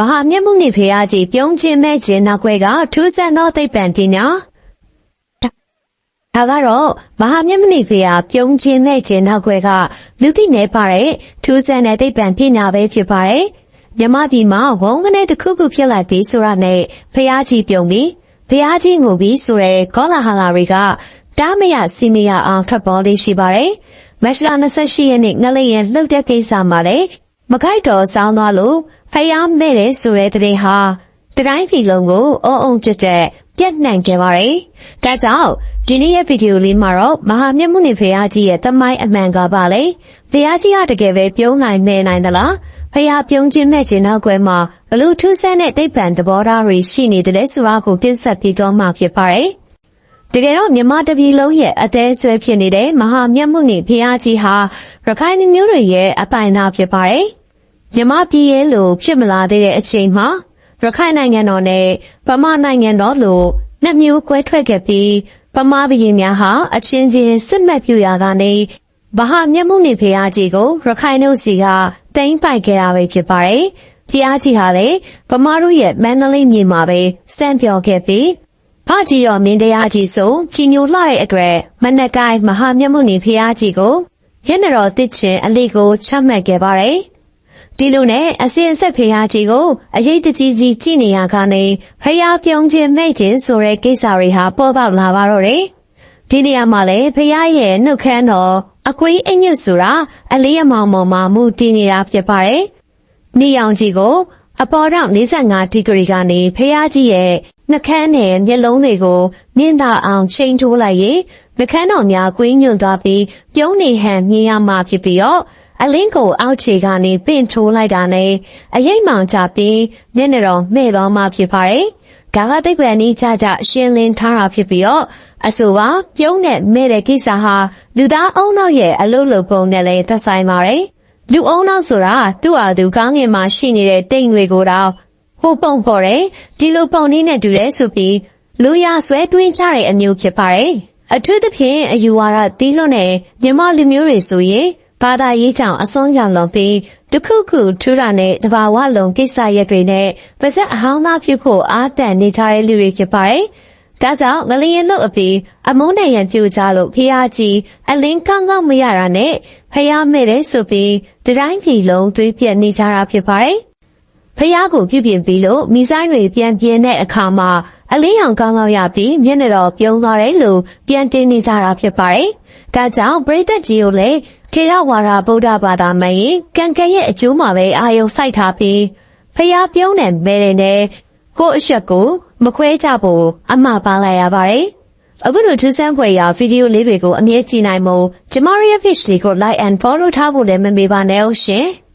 မဟာမြတ်မှုနိဖေယကြီးပြုံးခြင်းမဲ့ခြင်းနောက်ွယ်ကထူးဆန်းသောသိပ္ပံပညာဒါကတော့မဟာမြတ်မဏိဖေယပြုံးခြင်းမဲ့ခြင်းနောက်ွယ်ကလူသိနေပါတဲ့ထူးဆန်းတဲ့သိပ္ပံပညာပဲဖြစ်ပါတယ်မြမပြည်မှာဝုန်းကနေတစ်ခုခုဖြစ်လိုက်ပြီးဆိုတာနဲ့ဖះကြီးပြုံးပြီးဖះကြီးငိုပြီးဆိုရဲကောလာဟာလာတွေကတားမရစီမရအောင်ထွက်ပေါ်လေးရှိပါတယ်မက်ရှလာ28ရက်နေ့ငလေးရင်လှုပ်တဲ့ကိစ္စမှာလေမခိုက်တော်ဆောင်းသွားလို့ ဖះမဲ့တယ်ဆိုတဲ့တဲ့ဟာတတိုင်းပြည်လုံးကိုအုံအုံကြက်ကြက်ပြက်နှံခဲ့ပါတယ်။ဒါကြောင့်ဒီနေ့ရဲ့ဗီဒီယိုလေးမှာတော့မဟာမြတ်မှုနေဖရာကြီးရဲ့တမိုင်းအမှန်ကပါလေ။ဖရာကြီးကတကယ်ပဲပြုံးနိုင်မဲနိုင်သလား။ဖရာပြုံးခြင်းမဲ့ခြင်းနောက်ွယ်မှာဘလို့ထူးဆန်းတဲ့တိတ်ပံသဘောထားတွေရှိနေတယ်ဆိုတာကိုပြဆက်ပြီးတော့မှဖြစ်ပါတယ်။တကယ်တော့မြမတပြည်လုံးရဲ့အသေးဆွဲဖြစ်နေတဲ့မဟာမြတ်မှုနေဖရာကြီးဟာရခိုင်လူမျိုးတွေရဲ့အပိုင်သားဖြစ်ပါတယ်။ မြမပြည်ရဲ့လို့ဖြစ်မလာသေးတဲ့အချိန်မှာရခိုင်နိုင်ငံတော်နဲ့ဗမာနိုင်ငံတော်လို့နှစ်မျိုးကွဲထွက်ခဲ့ပြီးဗမာပြည်များဟာအချင်းချင်းစစ်မှတ်ပြူရာကနေဗဟာမျက်မှုနေဖျားကြီးကိုရခိုင်တို့စီကတိမ့်ပိုက်ခဲ့တာပဲဖြစ်ပါတယ်။ဖျားကြီးဟာလေဗမာတို့ရဲ့မန္တလေးမြေမှာပဲစံပြော်ခဲ့ပြီးဖကြီးရောမင်းတရားကြီးဆိုကြီးညိုလှတဲ့အတွက်မနက်ကိုင်းမဟာမျက်မှုနေဖျားကြီးကိုရနတော်တစ်ချင်အလေးကိုချမှတ်ခဲ့ပါတယ်။ ဒီလိုနဲ့အစင်ဆက်ဖရာကြီးကိုအရေးတကြီးကြီးကြည့်နေရကနေဖရာပြုံးခြင်းမဲ့ခြင်းဆိုတဲ့ကိစ္စတွေဟာပေါ်ပေါက်လာပါတော့တယ်။ဒီနေရာမှာလည်းဖရာရဲ့နှုတ်ခမ်းတော်အကွေးအညွတ်ဆိုတာအလေးအမောင်မောင်မှာမူတည်နေတာဖြစ်ပါတယ်။နေအောင်ကြီးကိုအပေါ်တော့45ဒီဂရီကနေဖရာကြီးရဲ့နှကန်းနဲ့မျက်လုံးတွေကိုမြင့်တာအောင်ချိန်ထိုးလိုက်ရင်နှကန်းတော်များကွေးညွန့်သွားပြီးပြုံးနေဟန်မြင်ရမှာဖြစ်ပြီးတော့ အလင်းကိုအောက်ခြေကနေပင့်ထိုးလိုက်တာနဲ့အရိပ်မောင်ချပြီးမျက်နှာတော်မှဲ့တော်မှဖြစ်ပါတယ်။ဒါကသိပ္ပံနည်းကြကြရှင်းလင်းထားတာဖြစ်ပြီးတော့အဆိုပါပြုံးနဲ့မဲ့တဲ့ကိစ္စဟာလူသားအုံနောက်ရဲ့အလုတ်လုံပုံနဲ့လည်းသက်ဆိုင်ပါတယ်။လူအုံနောက်ဆိုတာသူ့အားသူကောင်းငင်မှာရှိနေတဲ့တိမ်တွေကိုတော့ဟိုပုံပေါ်တယ်ဒီလိုပုံနည်းနဲ့တူတယ်ဆိုပြီးလူရဆွဲတွင်းကြတဲ့အမျိုးဖြစ်ပါတယ်။အထူးသဖြင့်အယူဝါဒတီးလွတ်တဲ့မြမလူမျိုးတွေဆိုရင် ဘာသာရေးကြောင့်အစွန်းကြောင့်လွန်ပြီးတခုခုထူတာနဲ့တဘာဝလုံးကိစ္စရက်တွေနဲ့ပါဇက်အဟောင်းသားပြုဖို့အားတန်နေကြတဲ့လူတွေဖြစ်ပါတယ်။ဒါကြောင့်ငလျင်လို့အပြီးအမုန်းနဲ့ရန်ပြူကြလို့ဖះကြီးအလင်းကောင်းကောင်းမရတာနဲ့ဖះမဲ့တဲ့ဆိုပြီးတတိုင်းပြည်လုံးသွေးပြက်နေကြတာဖြစ်ပါတယ်။ ဖះကိုပြုပြင်ပြီးလို့မိဆိုင်တွေပြန်ပြင်းတဲ့အခါမှာအလင်းရောင်ကောင်းကောင်းရပြီးမျက်နှာတော်ပြုံးသွားတယ်လို့ပြန်တင်နေကြတာဖြစ်ပါတယ်။ဒါကြောင့်ပရိသတ်ကြီးကိုလည်းခေရဝါဒဗုဒ္ဓဘာသာမှန်ရင်ကံကံရဲ့အကျိုးမှာပဲအာယုံစိုက်ထားပြီးဖျားပြုံးတဲ့မဲတဲ့နဲ့ကိုယ့်အချက်ကိုမခွဲကြဖို့အမှားပါလိုက်ရပါတယ်။အခုလိုထူးဆန်းဖွယ်ရာဗီဒီယိုလေးတွေကိုအမြဲကြည့်နိုင်မို့ကျမတို့ရဲ့ page လေးကို like and follow ထားဖို့လည်းမမေ့ပါနဲ့ရှင်။